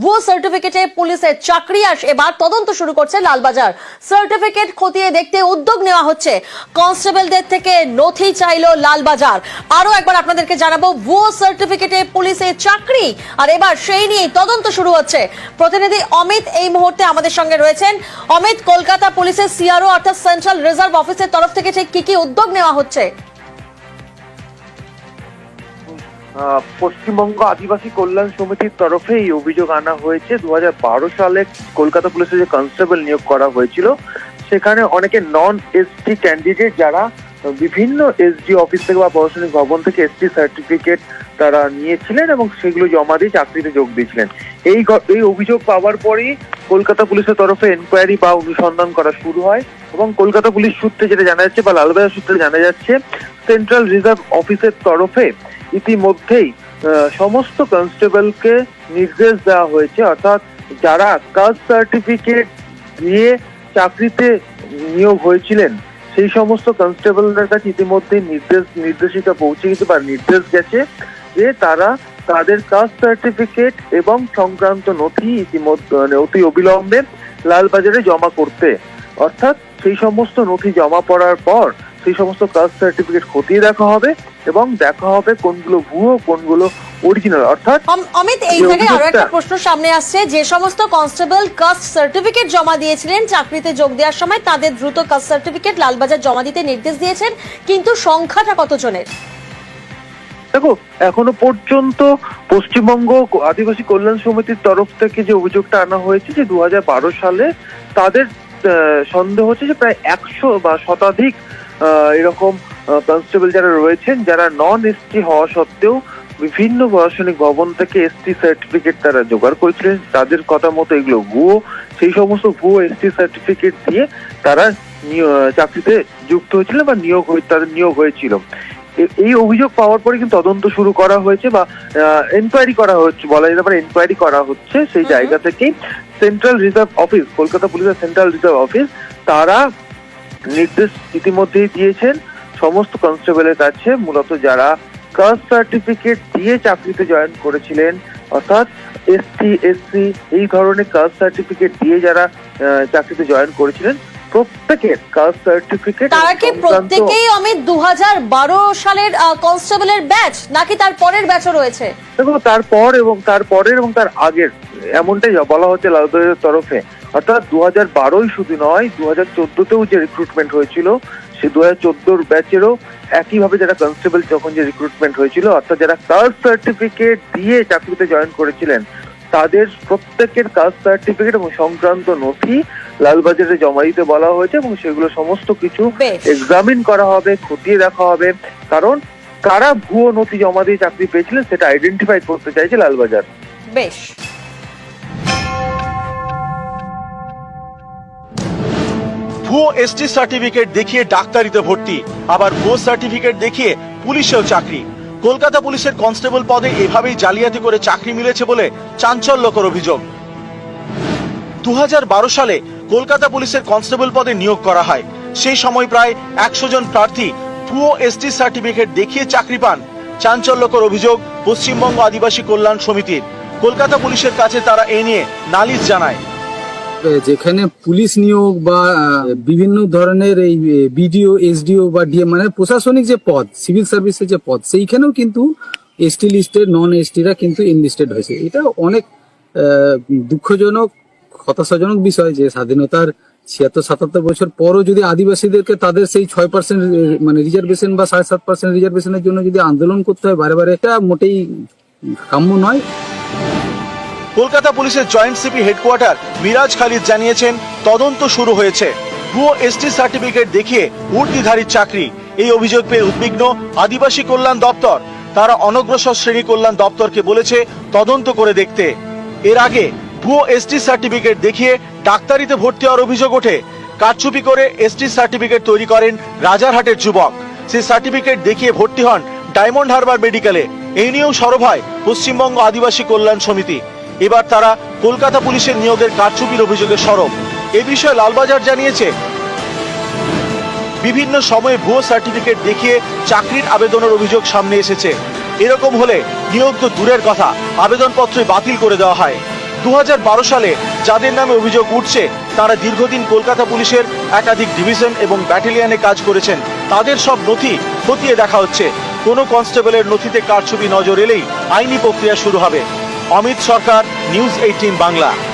ভুয়ো সার্টিফিকেটে পুলিশের চাকরি আস, এবার তদন্ত শুরু করছে লালবাজার। সার্টিফিকেট খতিয়ে দেখতে উদ্যোগ নেওয়া হচ্ছে। কনস্টেবলদের থেকে নথি চাইলো লালবাজার। আরও একবার আপনাদেরকে জানাব, ভুয়ো সার্টিফিকেটে পুলিশের চাকরি, আর এবার সেই নিয়ে তদন্ত শুরু হচ্ছে। প্রতিনিধি অমিত এই মুহূর্তে আমাদের সঙ্গে রয়েছেন। অমিত, কলকাতা পুলিশের সিআরও অর্থাৎ সেন্ট্রাল রিজার্ভ অফিসের তরফ থেকে ঠিক কি কি উদ্যোগ নেওয়া হচ্ছে? পশ্চিমবঙ্গ আদিবাসী কল্যাণ সমিতির তরফে এই অভিযোগ আনা হয়েছে। দু হাজার বারো সালে কলকাতা পুলিশে যে কনস্টেবল নিয়োগ করা হয়েছিল, সেখানে অনেকে নন এসটি ক্যান্ডিডেট যারা বিভিন্ন এসডি অফিস থেকে বা প্রশাসনিক ভবন থেকে এসটি সার্টিফিকেট তারা নিয়েছিলেন এবং সেগুলো জমা দিয়ে চাকরিতে যোগ দিয়েছিলেন। এই এই অভিযোগ পাওয়ার পরেই কলকাতা পুলিশের তরফে এনকোয়ারি বা অনুসন্ধান করা শুরু হয় এবং কলকাতা পুলিশ সূত্রে যেটা জানা যাচ্ছে বা লালবাজার সূত্রে জানা যাচ্ছে সেন্ট্রাল রিজার্ভ অফিসের তরফে ইতিমধ্যেই সমস্ত কনস্টেবলকে নির্দেশ দেওয়া হয়েছে। অর্থাৎ যারা কাস্ট সার্টিফিকেট দিয়ে চাকরিতে নিয়োগ হয়েছিলেন, সেই সমস্ত কনস্টেবলদের কাছে ইতিমধ্যে নির্দেশ, নির্দেশিকা পৌঁছে গেছে বা নির্দেশ গেছে যে তারা তাদের কাস্ট সার্টিফিকেট এবং সংক্রান্ত নথি ইতিমধ্যে অতি অবিলম্বে লালবাজারে জমা করতে। অর্থাৎ সেই সমস্ত নথি জমা পড়ার পর সেই সমস্ত কাস্ট সার্টিফিকেট খতিয়ে দেখা হবে এবং দেখা হবে কোনগুলো ভুয়ো কোনগুলো অরিজিনাল অর্থাৎ অমিত এই জায়গায় আরও একটা প্রশ্ন সামনে আসছে। যে সমস্ত কনস্টেবল কাস্ট সার্টিফিকেট জমা দিয়েছিলেন চাকরিতে যোগ দেওয়ার সময় তাদের দ্রুত কাস্ট সার্টিফিকেট লালবাজার জমা দিতে নির্দেশ দিয়েছেন কিন্তু সংখ্যাটা কতজনের? দেখো এখনও পর্যন্ত পশ্চিমবঙ্গ আদিবাসী কল্যাণ সমিতির তরফ থেকে যে অভিযোগটা আনা হয়েছে যে দু হাজার বারো সালে তাদের সন্দেহ হচ্ছে যে প্রায় একশো বা শতাধিক এরকম কনস্টেবল যারা রয়েছেন যারা নন এসটি হওয়া সত্ত্বেও বিভিন্ন প্রশাসনিক ভবন থেকে এসটি সার্টিফিকেট তারা জোগাড় করেছিলেন। তাদের কথা মতো এগুলো ভুয়ো সেই সমস্ত ভুয়ো এসটি সার্টিফিকেট দিয়ে তারা চাকরিতে যুক্ত হয়েছিল বা নিয়োগ হয়ে তাদের নিয়োগ হয়েছিল। এই অভিযোগ পাওয়ার পরে কিন্তু তদন্ত শুরু করা হয়েছে বা এনকোয়ারি করা হচ্ছে বলা যেতে পারে এনকোয়ারি করা হচ্ছে সেই জায়গা থেকেই। সেন্ট্রাল রিজার্ভ অফিস কলকাতা পুলিশের সেন্ট্রাল রিজার্ভ অফিস তারা নির্দেশ ইতিমধ্যেই দিয়েছেন। সমস্ত কনস্টেবলের কাছে মূলত যারা কাস্ট সার্টিফিকেট দিয়ে চাকরিতে জয়েন করেছিলেন অর্থাৎ এসটি এসসি এই ধরনের কাস্ট সার্টিফিকেট দিয়ে যারা চাকরিতে জয়েন করেছিলেন প্রত্যেকের কাস্ট সার্টিফিকেট তারা কি প্রত্যেকেই অমিত দু হাজার বারো সালের কনস্টেবলের ব্যাচ নাকি তার পরের ব্যাচও রয়েছে? দেখো তারপর এবং তারপরের এবং তার আগের এমনটাই বলা হচ্ছে লালবাজারের তরফে। অর্থাৎ দু হাজার বারোই শুধু নয় দু হাজার চোদ্দতেও যে রিক্রুটমেন্ট হয়েছিল সে দু হাজার চোদ্দোর ব্যাচেরও একইভাবে যারা কনস্টেবল যখন যে রিক্রুটমেন্ট হয়েছিল অর্থাৎ যারা কাস্ট সার্টিফিকেট দিয়ে চাকরিতে জয়েন করেছিলেন তাদের প্রত্যেকের কাস্ট সার্টিফিকেট এবং সংক্রান্ত নথি লালবাজারে জমা দিতে বলা হয়েছে এবং সেগুলো সমস্ত কিছু এক্সামিন করা হবে খতিয়ে দেখা হবে। কারণ কারা ভুয়ো নথি জমা দিয়ে চাকরি পেয়েছিলেন সেটা আইডেন্টিফাই করতে চাইছে লালবাজার। বেশ। ভুয়ো এসটি সার্টিফিকেট দেখিয়ে ডাক্তারিতে ভর্তি। আবার ভুয়ো সার্টিফিকেট দেখিয়ে পুলিশেও চাকরি। কলকাতা পুলিশের কনস্টেবল পদে এভাবেই জালিয়াতি করে চাকরি মিলেছে বলে চাঞ্চল্যকর অভিযোগ। দুই হাজার বারো সালে কলকাতা পুলিশের কনস্টেবল পদে নিয়োগ করা হয়। সেই সময় প্রায় একশো জন প্রার্থী ভুয়ো এসটি সার্টিফিকেট দেখিয়ে চাকরি পান। চাঞ্চল্যকর অভিযোগ পশ্চিমবঙ্গ আদিবাসী কল্যাণ সমিতির। কলকাতা পুলিশের কাছে তারা এ নিয়ে নালিশ জানায়। যেখানে পুলিশ নিয়োগ বা বিভিন্ন ধরনের এই বিডিও, এসডিও বা ডিএম মানে প্রশাসনিক যে পদ, সিভিল সার্ভিসের যে পদ, সেইখানেও কিন্তু এসটি লিস্টেড, নন এসটিরা কিন্তু ইনলিস্টেড হয়েছে। এটা অনেক দুঃখজনক, হতাশাজনক বিষয় যে স্বাধীনতার ছিয়াত্তর সাতাত্তর বছর পরও যদি আদিবাসীদেরকে তাদের সেই ছয় পার্সেন্ট মানে রিজার্ভেশন বা সাড়ে সাত পার্সেন্ট রিজার্ভেশনের জন্য যদি আন্দোলন করতে হয়, বারে বারে এটা মোটেই কাম্য নয়। কলকাতা পুলিশের joint CP headquarter Miraj Khalid জানিয়েছেন, তদন্ত শুরু হয়েছে। ভুয়ো এসটি সার্টিফিকেট দেখিয়ে উর্দিধারীর চাকরি। এই অভিযোগ পেয়ে উদ্বিগ্ন আদিবাসী কল্যাণ দপ্তর। তারা অনগ্রসর শ্রেণি কল্যাণ দপ্তরকে বলেছে, তদন্ত করে দেখতে। এর আগে ভুয়ো এসটি সার্টিফিকেট দেখিয়ে ডাক্তারিতে ভর্তি হওয়ার অভিযোগ ওঠে। কারচুপি করে এসটি সার্টিফিকেট তৈরি করেন রাজারহাটের যুবক। সেই সার্টিফিকেট দেখিয়ে ভর্তি হন ডায়মন্ড হারবার মেডিকেলে। এই নিয়েও সরব হয় পশ্চিমবঙ্গ আদিবাসী কল্যাণ সমিতি। এবার তারা কলকাতা পুলিশের নিয়োগের কারচুপির অভিযোগে সরব। এ বিষয়ে লালবাজার জানিয়েছে, বিভিন্ন সময়ে ভুয়ো সার্টিফিকেট দেখিয়ে চাকরির আবেদনের অভিযোগ সামনে এসেছে। এরকম হলে নিয়োগ তো দূরের কথা আবেদনপত্রই বাতিল করে দেওয়া হয়। দু হাজার বারো সালে যাদের নামে অভিযোগ উঠছে, তারা দীর্ঘদিন কলকাতা পুলিশের একাধিক ডিভিশন এবং ব্যাটালিয়নে কাজ করেছেন। তাদের সব নথি খতিয়ে দেখা হচ্ছে। কোনো কনস্টেবলের নথিতে কারছবি নজর এলেই আইনি প্রক্রিয়া শুরু হবে। Amit Sarkar news eighteen Bangla.